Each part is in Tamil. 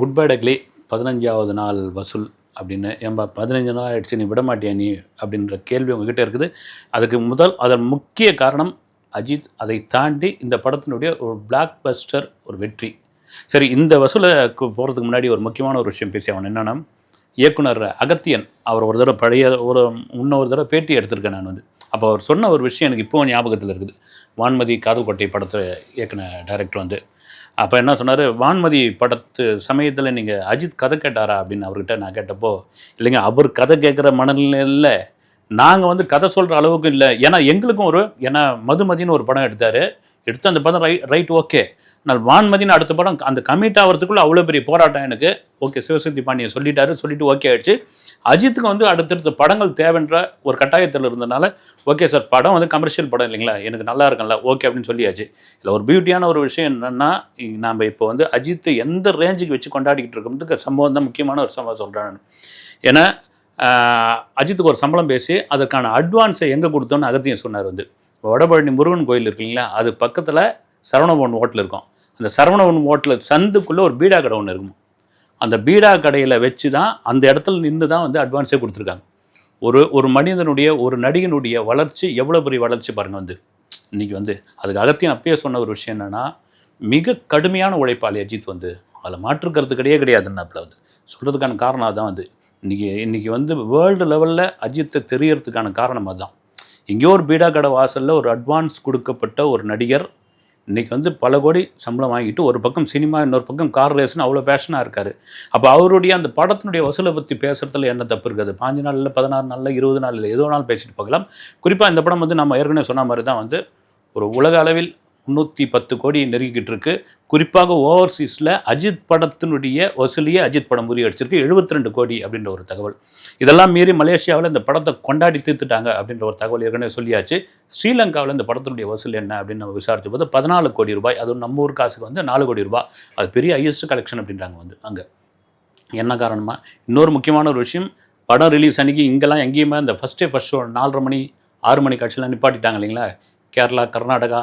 குட் பை டக்லி பதினஞ்சாவது நாள் வசூல் அப்படின்னு. ஏன்பா பதினஞ்சு நாள் ஆயிடுச்சு நீ விட மாட்டியா நீ? அப்படின்ற கேள்வி உங்ககிட்ட இருக்குது. அதுக்கு முதல் அதன் முக்கிய காரணம் அஜித். அதை தாண்டி இந்த படத்தினுடைய ஒரு பிளாக் பஸ்டர் ஒரு வெற்றி. சரி இந்த வசூலை போகிறதுக்கு முன்னாடி ஒரு முக்கியமான ஒரு விஷயம் பேசி அவன் என்னென்னா இயக்குனர் அகத்தியன் அவர் ஒரு தடவை பழைய ஒரு முன்ன ஒரு தடவை பேட்டி எடுத்திருக்கேன் நான் வந்து. அப்போ அவர் சொன்ன ஒரு விஷயம் எனக்கு இப்போ ஞாபகத்தில் இருக்குது. வான்மதி காதல் கொட்டை படத்தை இயக்குன டைரக்டர் வந்து. அப்போ என்ன சொன்னார்? வான்மதி படத்து சமயத்தில் நீங்கள் அஜித் கதை கேட்டாரா? அப்படின்னு அவர்கிட்ட நான் கேட்டப்போ இல்லைங்க அவர் கதை கேட்குற மனநிலையில் நாங்கள் வந்து கதை சொல்கிற அளவுக்கு இல்லை. ஏன்னா எங்களுக்கும் ஒரு ஏன்னா மதுமதின்னு ஒரு படம் எடுத்தார். எடுத்து அந்த படம் ரை ரைட் ஓகே. ஆனால் வான்மதின்னு அடுத்த படம் அந்த கமிட் ஆகிறதுக்குள்ளே அவ்வளோ பெரிய போராட்டம் எனக்கு. ஓகே சிவசக்தி பாண்டியன் சொல்லிட்டாரு. சொல்லிட்டு ஓகே ஆயிடுச்சு. அஜித்துக்கு வந்து அடுத்தடுத்த படங்கள் தேவைன்ற ஒரு கட்டாயத்தில் இருந்தனால ஓகே சார் படம் வந்து கமர்ஷியல் படம் இல்லைங்களா? எனக்கு நல்லா இருக்கும்ல ஓகே அப்படின்னு சொல்லியாச்சு. இதில் ஒரு பியூட்டியான ஒரு விஷயம் என்னென்னா நாம் இப்போ வந்து அஜித்தை எந்த ரேஞ்சுக்கு வச்சு கொண்டாடிக்கிட்டு இருக்கிறதுக்கு சம்பவம் தான் முக்கியமான ஒரு சம்பவம் சொல்கிறேன் ஏன்னா அஜித்துக்கு ஒரு சம்பளம் பேசி அதற்கான அட்வான்ஸை எங்கே கொடுத்தோன்னு அகத்தியம் சொன்னார் வந்து. வடபழனி முருகன் கோயில் இருக்குங்களா அது பக்கத்தில் சரவணபவன் ஹோட்டல் இருக்கும். அந்த சரவணபவன் ஹோட்டலில் சந்துக்குள்ளே ஒரு பீடா கடை ஒன்று இருக்கும்? அந்த பீடா கடையில் வச்சு தான் அந்த இடத்துல நின்று தான் வந்து அட்வான்ஸே கொடுத்துருக்காங்க. ஒரு ஒரு மனிதனுடைய ஒரு நடிகனுடைய வளர்ச்சி எவ்வளோ பெரிய வளர்ச்சி பாருங்கள் வந்து. இன்றைக்கி வந்து அதுக்கு அகத்தியம் அப்பயே சொன்ன ஒரு விஷயம் என்னென்னா மிக கடுமையான உழைப்பாளி அஜித் வந்து அதில் மாற்று கருத்து கிடையாது என்ன வந்து. சொல்கிறதுக்கான காரணம் அதான் வந்து. இன்றைக்கி இன்றைக்கி வந்து வேர்ல்டு லெவலில் அஜித்தை தெரியறதுக்கான காரணம் அதுதான் எங்கேயோ ஒரு பீடா கடை வாசலில் ஒரு அட்வான்ஸ் கொடுக்கப்பட்ட ஒரு நடிகர் இன்றைக்கி வந்து பல கோடி சம்பளம் வாங்கிட்டு ஒரு பக்கம் சினிமா இன்னொரு பக்கம் கார் ரேஸ்னு அவ்வளோ பேஷனாக இருக்கார். அப்போ அவருடைய அந்த படத்தினுடைய வசூலை பற்றி பேசுகிறதுல என்ன தப்பு இருக்குது? பாஞ்சு நாளில் பதினாறு நாளில் இருபது நாளில் ஏதோ நாள் பேசிட்டு போகலாம். குறிப்பாக இந்த படம் வந்து நம்ம ஏற்கனவே சொன்ன மாதிரி தான் வந்து ஒரு உலக அளவில் முந்நூற்றி பத்து கோடி நெருங்கிக்கிட்டு இருக்கு குறிப்பாக ஓவர்சீஸில் அஜித் படத்தினுடைய வசூலியே அஜித் படம் முறியடிச்சிருக்கு. 72 ரெண்டு கோடி அப்படின்ற ஒரு தகவல். இதெல்லாம் மீறி மலேசியாவில் இந்த படத்தை கொண்டாடி தீர்த்துட்டாங்க அப்படின்ற ஒரு தகவல் ஏற்கனவே சொல்லியாச்சு. ஸ்ரீலங்காவில் இந்த படத்தினுடைய வசூல் என்ன அப்படின்னு நம்ம விசாரிச்ச போது பதினாலு கோடி ரூபாய். அதுவும் நம்ம ஊர் காசுக்கு வந்து நாலு கோடி ரூபாய். அது பெரிய ஹையஸ்ட் கலெக்ஷன் அப்படின்றாங்க வந்து அங்கே. என்ன காரணமாக இன்னொரு முக்கியமான ஒரு விஷயம். படம் ரிலீஸ் அன்னைக்கு இங்கெல்லாம் எங்கேயுமே இந்த ஃபஸ்ட்டே ஃபஸ்ட் ஷோ நாலரை மணி ஆறு மணி காட்சியெலாம் நிப்பாட்டிட்டாங்க இல்லைங்களா? கேரளா கர்நாடகா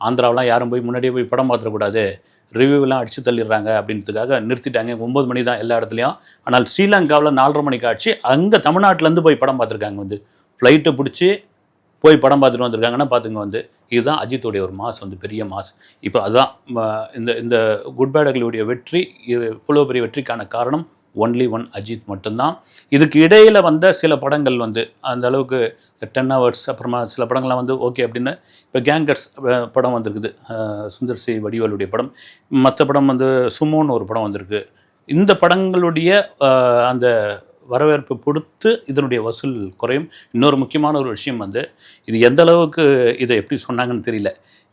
ஆந்திராவெலாம் யாரும் போய் முன்னாடியே போய் படம் பார்த்துடக்கூடாது. ரிவ்யூவெலாம் அடித்து தள்ளிடுறாங்க அப்படின்றதுக்காக நிறுத்திட்டாங்க. ஒம்பது மணி தான் எல்லா இடத்துலையும். ஆனால் ஸ்ரீலங்காவில் நாலரை மணிக்கு ஆச்சு அங்கே தமிழ்நாட்டிலேருந்து போய் படம் பார்த்துருக்காங்க வந்து. ஃப்ளைட்டை பிடிச்சி போய் படம் பார்த்துட்டு வந்திருக்காங்கன்னா பார்த்துங்க வந்து. இதுதான் அஜித்துடைய ஒரு மாஸ் வந்து பெரிய மாஸ். இப்போ அதுதான் இந்த இந்த குட் பேடகளுடைய வெற்றி இது இவ்வளோ பெரிய வெற்றிக்கான காரணம். ஒன்லி ஒன் அஜித் மட்டும்தான். இதுக்கு இடையில் வந்த சில படங்கள் வந்து அந்த அளவுக்கு டென் ஹவர்ஸ் அப்புறமா சில படங்கள்லாம் வந்து ஓகே அப்படின்னு இப்போ கேங்கர்ஸ் படம் வந்திருக்குது. சுந்தர் சி வடிவேலுடைய படம். மற்ற படம் வந்து சுமோன்னு ஒரு படம் வந்திருக்கு. இந்த படங்களுடைய அந்த வரவேற்பு பொறுத்து இதனுடைய வசூல் குறையும். இன்னொரு முக்கியமான ஒரு விஷயம் வந்து இது எந்த அளவுக்கு இதை எப்படி சொன்னாங்கன்னு தெரியல.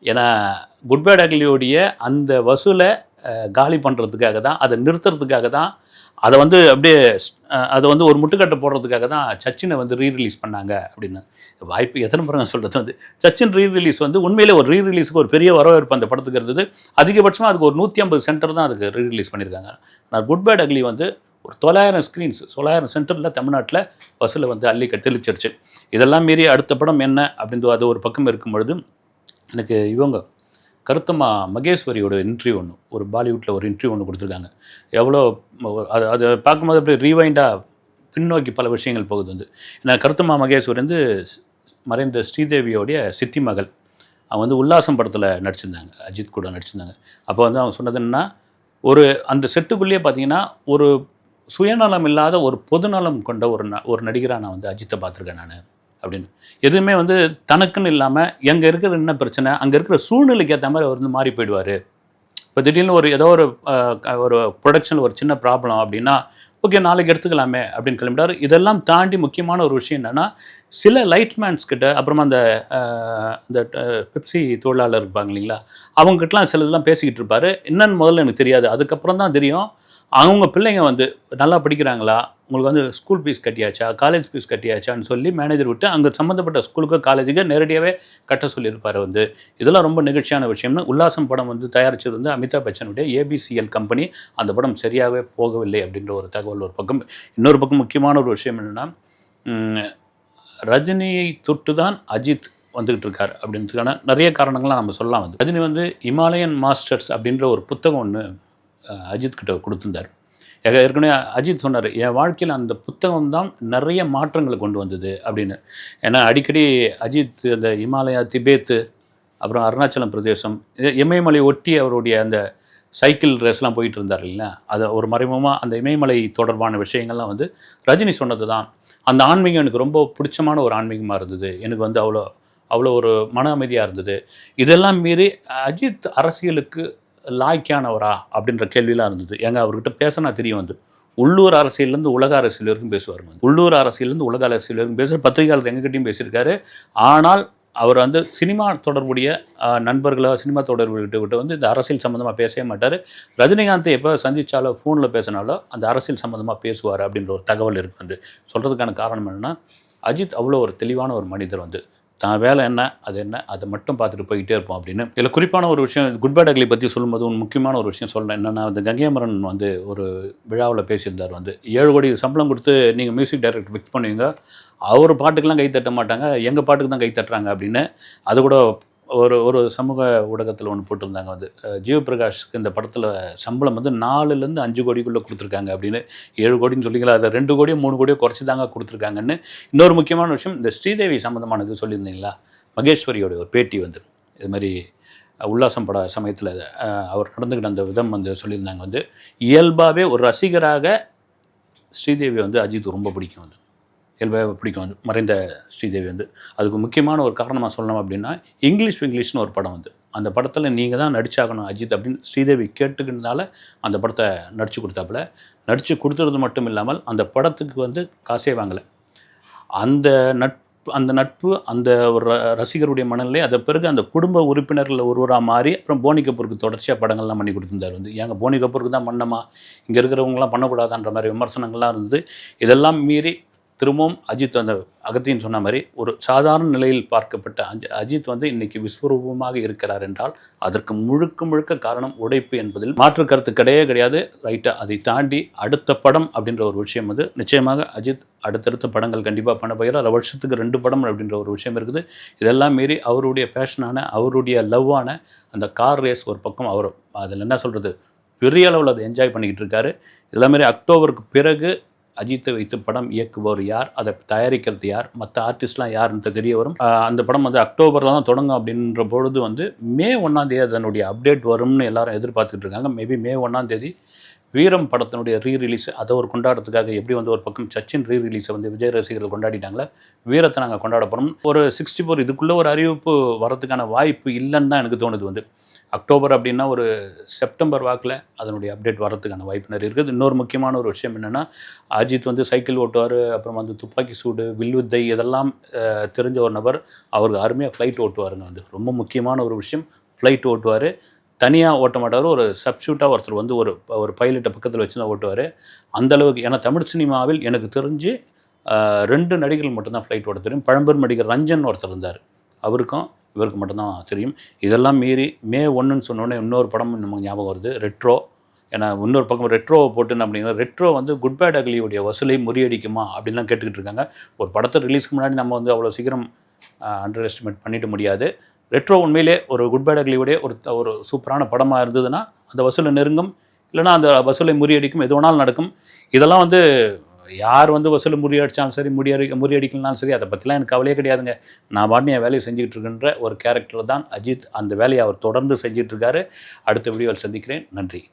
ஏன்னா குட் பேட் அக்லியோடைய அந்த வசூலை காலி பண்ணுறதுக்காக தான் அதை நிறுத்துறதுக்காக தான் அதை வந்து அப்படியே அதை வந்து ஒரு முட்டுக்கட்டை போடுறதுக்காக தான் சச்சினை வந்து ரீ ரிலீஸ் பண்ணாங்க அப்படின்னு. வாய்ப்பு எத்தனை பாருங்க சொல்கிறது வந்து. சச்சின் ரீ ரிலீஸ் வந்து உண்மையிலே ஒரு ரீ ரிலீஸுக்கு ஒரு பெரிய வரவேற்பு அந்த படத்துக்கு இருந்தது. அதிகபட்சமாக அதுக்கு ஒரு நூற்றி ஐம்பது சென்டர் தான் அதுக்கு ரீ ரிலீஸ் பண்ணியிருக்காங்க. ஆனால் குட் பேட் அக்லி வந்து ஒரு தொள்ளாயிரம் ஸ்க்ரீன்ஸ் தொள்ளாயிரம் சென்டரில் தமிழ்நாட்டில் பஸ்ஸில் வந்து அள்ளி தெளிச்சிருச்சு. இதெல்லாம் மீறி அடுத்த படம் என்ன அப்படின்னு அது ஒரு பக்கம் இருக்கும் பொழுது எனக்கு இவங்க கருத்தம்மா மகேஸ்வரியோட இன்ட்ரிவ் ஒன்று ஒரு பாலிவுட்டில் ஒரு இன்டர்வியூ ஒன்று கொடுத்துருக்காங்க. எவ்வளோ அது அதை பார்க்கும்போது அப்படியே ரீவைண்டாக பின்னோக்கி பல விஷயங்கள் போகுது வந்து. ஏன்னா கருத்தம்மா மகேஸ்வரி வந்து மறைந்த ஸ்ரீதேவியோடைய சித்தி மகள். அவன் வந்து உல்லாசம் படத்தில் நடிச்சிருந்தாங்க. அஜித் கூட நடிச்சிருந்தாங்க. அப்போ வந்து அவன் சொன்னது என்னன்னா ஒரு அந்த செட்டுக்குள்ளேயே பார்த்தீங்கன்னா ஒரு சுயநலம் இல்லாத ஒரு பொதுநலம் கொண்ட ஒரு ந ஒரு நடிகராக நான் வந்து அஜித்தை பார்த்துருக்கேன் நான். அப்படின்னு. எதுவுமே வந்து தனக்குன்னு இல்லாமல் எங்கே இருக்கிற என்ன பிரச்சனை? அங்கே இருக்கிற சூழ்நிலைக்கு ஏற்ற மாதிரி அவர் வந்து மாறி போயிடுவார். இப்போ திடீர்னு ஒரு ஏதோ ஒரு ஒரு ப்ரொடக்ஷனில் ஒரு சின்ன ப்ராப்ளம் அப்படின்னா ஓகே நாளைக்கு எடுத்துக்கலாமே அப்படின்னு கிளம்பிட்டார். இதெல்லாம் தாண்டி முக்கியமான ஒரு விஷயம் என்னென்னா சில லைட்மேன்ஸ் கிட்ட அப்புறமா அந்த அந்த இந்த பெப்சி தொழிலாளர் இருப்பாங்க இல்லைங்களா அவங்ககிட்டலாம் சிலதெல்லாம் பேசிக்கிட்டு இருப்பாரு. என்னன்னு முதல்ல எனக்கு தெரியாது. அதுக்கப்புறம் தான் தெரியும். அவங்க பிள்ளைங்க வந்து நல்லா படிக்கிறாங்களா? உங்களுக்கு வந்து ஸ்கூல் ஃபீஸ் கட்டியாச்சா? காலேஜ் ஃபீஸ் கட்டியாச்சான்னு சொல்லி மேனேஜர் விட்டு அங்கே சம்மந்தப்பட்ட ஸ்கூலுக்கு காலேஜுக்கு நேரடியாகவே கட்ட சொல்லியிருப்பார் வந்து. இதெல்லாம் ரொம்ப நிகழ்ச்சியான விஷயம்னு உல்லாசம் படம் வந்து தயாரித்தது வந்து அமிதாப் பச்சனுடைய ஏபிசிஎல் கம்பெனி அந்த படம் சரியாகவே போகவில்லை அப்படின்ற ஒரு தகவல் ஒரு பக்கம். இன்னொரு பக்கம் முக்கியமான ஒரு விஷயம் என்னென்னா ரஜினியை தொட்டு தான் அஜித் வந்துகிட்டு இருக்கார் அப்படின்றதுக்கான நிறைய காரணங்கள்லாம் நம்ம சொல்லலாம் வந்து ரஜினி வந்து இமாலயன் மாஸ்டர்ஸ் அப்படின்ற ஒரு புத்தகம் ஒன்று அஜித் கிட்ட கொடுத்துருந்தார். ஏற்கனவே அஜித் சொன்னார் என் வாழ்க்கையில் அந்த புத்தகம் தான் நிறைய மாற்றங்களை கொண்டு வந்தது அப்படின்னு. ஏன்னா அடிக்கடி அஜித் அந்த இமாலயா திபேத்து அப்புறம் அருணாச்சலம் பிரதேசம் இமயமலை ஒட்டி அவருடைய அந்த சைக்கிள் ரேஸ்லாம் போயிட்டு இருந்தார் இல்லைங்களா? அது ஒரு மறைமுகமாக அந்த இமயமலை தொடர்பான விஷயங்கள்லாம் வந்து ரஜினி சொன்னது தான் அந்த ஆன்மீகம் எனக்கு ரொம்ப பிடிச்சமான ஒரு ஆன்மீகமாக இருந்தது. எனக்கு வந்து அவ்வளோ அவ்வளோ ஒரு மன அமைதியாக இருந்தது. இதெல்லாம் மீறி அஜித் அரசியலுக்கு லாய்க்கானவரா? அப்படின்ற கேள்வியெலாம் இருந்தது. ஏங்க அவர்கிட்ட பேசினா தெரியும் வந்து உள்ளூர் அரசியல்லேருந்து உலக அரசியல் வரைக்கும் பேசுவார் உள்ளூர் அரசியல்லேருந்து உலக அரசியல் வரைக்கும் பேசுகிற பத்திரிகையாளர் எங்ககிட்டயும் பேசியிருக்காரு. ஆனால் அவர் வந்து சினிமா தொடர்புடைய நண்பர்களோ சினிமா தொடர்புகிட்ட விட்டு வந்து இந்த அரசியல் சம்மந்தமாக பேசவே மாட்டார். ரஜினிகாந்தை எப்போ சந்தித்தாலோ ஃபோனில் பேசினாலோ அந்த அரசியல் சம்மந்தமாக பேசுவார் அப்படின்ற ஒரு தகவல் இருக்குது வந்து. சொல்கிறதுக்கான காரணம் என்னென்னா அஜித் அவ்வளோ ஒரு தெளிவான ஒரு மனிதர் வந்து. தான் வேலை என்ன அது என்ன அதை மட்டும் பார்த்துட்டு போய்கிட்டே இருப்போம் அப்படின்னு. இதில் குறிப்பான ஒரு விஷயம் குட் பேட் அக்லி பற்றி சொல்லும்போது ஒரு முக்கியமான ஒரு விஷயம் சொல்கிறேன் என்னென்னா வந்து கங்கைமரன் வந்து ஒரு விழாவில் பேசியிருந்தார் வந்து. ஏழு கோடி சம்பளம் கொடுத்து நீங்கள் மியூசிக் டைரக்டர் ஃபிக்ஸ் பண்ணுவீங்க. அவர் பாட்டுக்கெல்லாம் கை தட்ட மாட்டாங்க. எங்கள் பாட்டுக்கு தான் கை தட்டுறாங்க அப்படின்னு. அது கூட ஒரு ஒரு சமூக ஊடகத்தில் ஒன்று போட்டிருந்தாங்க வந்து. ஜீவ ஜீவபிரகாஷ்க்கு இந்த படத்தில் சம்பளம் வந்து நாலுலேருந்து அஞ்சு கோடிக்குள்ளே கொடுத்துருக்காங்க அப்படின்னு. ஏழு கோடின்னு சொல்லிங்களா அதை ரெண்டு கோடியோ மூணு கோடியோ குறைச்சி தாங்க கொடுத்துருக்காங்கன்னு. இன்னொரு முக்கியமான விஷயம் இந்த ஸ்ரீதேவி சம்மந்தமானது சொல்லியிருந்தீங்களா? மகேஸ்வரியோட ஒரு பேட்டி வந்து. இது மாதிரி உல்லாசம் பட சமயத்தில் அவர் நடந்துக்கிட்ட அந்த விதம் வந்து சொல்லியிருந்தாங்க வந்து. இயல்பாகவே ஒரு ரசிகராக ஸ்ரீதேவி வந்து அஜித் ரொம்ப பிடிக்கும் வந்து. இயல்பாக பிடிக்கும். வந்து மறைந்த ஸ்ரீதேவி வந்து. அதுக்கு முக்கியமான ஒரு காரணமாக சொல்லணும் அப்படின்னா இங்கிலீஷ் இங்கிலீஷ்னு ஒரு படம் வந்து. அந்த படத்தில் நீங்கள் தான் நடிச்சாகணும் அஜித் அப்படின்னு ஸ்ரீதேவி கேட்டுக்கிறதுனால அந்த படத்தை நடித்து கொடுத்தாப்புல. நடித்து கொடுத்துறது மட்டும் இல்லாமல் அந்த படத்துக்கு வந்து காசே வாங்கலை. அந்த நட்பு அந்த நட்பு அந்த ஒரு ர- ரசிகருடைய மனநிலை அதை பிறகு அந்த குடும்ப உறுப்பினர்களில் ஒருவராக மாறி அப்புறம் போனி கபூருக்கு தொடர்ச்சியாக படங்கள்லாம் பண்ணி கொடுத்துருந்தார் வந்து. ஏங்க போனி கபூருக்கு தான் பண்ணமா இங்கே இருக்கிறவங்களாம் பண்ணக்கூடாதான்ற மாதிரி விமர்சனங்கள்லாம் இருந்தது. இதெல்லாம் மீறி திரும்பவும் அஜித் அந்த அகத்தின்னு சொன்ன மாதிரி ஒரு சாதாரண நிலையில் பார்க்கப்பட்ட அஜி அஜித் வந்து இன்னைக்கு விஸ்வரூபமாக இருக்கிறார் என்றால் அதற்கு முழுக்க முழுக்க காரணம் உடைப்பு என்பதில் மாற்று கருத்து கிடையவே கிடையாது. ரைட்டாக அதை தாண்டி அடுத்த படம் அப்படின்ற ஒரு விஷயம் வந்து நிச்சயமாக அஜித் அடுத்தடுத்த படங்கள் கண்டிப்பாக பண்ண போகிறார். வருஷத்துக்கு ரெண்டு படம் அப்படின்ற ஒரு விஷயம் இருக்குது. இதெல்லாம் மீறி அவருடைய பேஷனான அவருடைய லவ்வான அந்த கார் ரேஸ் ஒரு பக்கம் அவர் அதில் என்ன சொல்கிறது பெரிய அளவில் அதை என்ஜாய் பண்ணிக்கிட்டு இருக்காரு. இதெல்லாம் மாரி அக்டோபருக்கு பிறகு அஜித்தை வைத்து படம் இயக்குபவர் யார் அதை தயாரிக்கிறது யார் மற்ற ஆர்டிஸ்ட்லாம் யாருன்னு தெரிய வரும். அந்த படம் வந்து அக்டோபரில் தான் தொடங்கும் அப்படின்ற பொழுது வந்து மே ஒன்றாம் தேதி அதனுடைய அப்டேட் வரும்னு எல்லாரும் எதிர்பார்த்துட்டு இருக்காங்க. மேபி மே ஒன்றாம் தேதி வீரம் படத்தினுடைய ரீ ரிலீஸ் அதை ஒரு கொண்டாடுறதுக்காக எப்படி வந்து ஒரு பக்கம் சச்சின் ரீ ரிலீஸை வந்து விஜய் ரசிகர்கள் கொண்டாடிட்டாங்களே வீரத்தை நாங்கள் கொண்டாட போகிறோம் ஒரு சிக்ஸ்டி ஃபோர் இதுக்குள்ளே ஒரு அறிவிப்பு வரதுக்கான வாய்ப்பு இல்லைன்னு தான் எனக்கு தோணுது வந்து. அக்டோபர் அப்படின்னா ஒரு செப்டம்பர் வாக்கில் அதனுடைய அப்டேட் வரதுக்கான வாய்ப்பு நிறைய இருக்குது. இன்னொரு முக்கியமான ஒரு விஷயம் என்னென்னா அஜித் வந்து சைக்கிள் ஓட்டுவார் அப்புறம் வந்து துப்பாக்கி சூடு வில்வித்தை இதெல்லாம் தெரிஞ்ச ஒரு நபர் அவருக்கு அருமையாக ஃப்ளைட் ஓட்டுவாருங்க வந்து. ரொம்ப முக்கியமான ஒரு விஷயம் ஃப்ளைட் ஓட்டுவார். தனியாக ஓட்ட மாட்டார். ஒரு சப்ஸ்டியூட்டாக ஒருத்தர் வந்து ஒரு ஒரு பைலட்டை பக்கத்தில் வச்சு தான் ஓட்டுவார். அந்த அளவுக்கு ஏன்னா தமிழ் சினிமாவில் எனக்கு தெரிஞ்சு ரெண்டு நடிகர்கள் மட்டும்தான் ஃப்ளைட் ஓட்ட தெரியும். பழம்பெரும் நடிகர் ரஞ்சன் ஒருத்தர் இருந்தார். அவருக்கும் இவருக்கு மட்டும்தான் தெரியும். இதெல்லாம் மீறி மே ஒன்றுன்னு சொன்னோடனே இன்னொரு படம் நமக்கு ஞாபகம் வருது. ரெட்ரோ ஏன்னா இன்னொரு பக்கம் ரெட்ரோவை போட்டுன்னு அப்படிங்கிற ரெட்ரோ வந்து குட் பேட் அகலியுடைய வசூலை முறியடிக்குமா? அப்படின்லாம் கேட்டுக்கிட்டு இருக்காங்க. ஒரு படத்தை ரிலீஸ்க்கு முன்னாடி நம்ம வந்து அவ்வளோ சீக்கிரம் அண்டர் எஸ்டிமேட் பண்ணிட முடியாது. ரெட்ரோ உண்மையிலே ஒரு குட் பேட் ஒரு ஒரு சூப்பரான படமாக இருந்ததுன்னா அந்த வசூலை நெருங்கும். இல்லைன்னா அந்த வசூலை முறியடிக்கும். எது வேணாலும் நடக்கும். இதெல்லாம் வந்து யார் வந்து வசூலை முறியடிச்சாலும் சரி முறியடி முறியடிக்கலனாலும் சரி அதை பற்றிலாம் எனக்கு கவலையே கிடையாதுங்க. நான் பாட்டு என் வேலையை செஞ்சுக்கிட்டு இருக்கின்ற ஒரு கேரக்டர் தான் அஜித் அந்த வேலையை அவர் தொடர்ந்து செஞ்சிட்ருக்காரு அடுத்த வீடியோவில் சந்திக்கிறேன். நன்றி.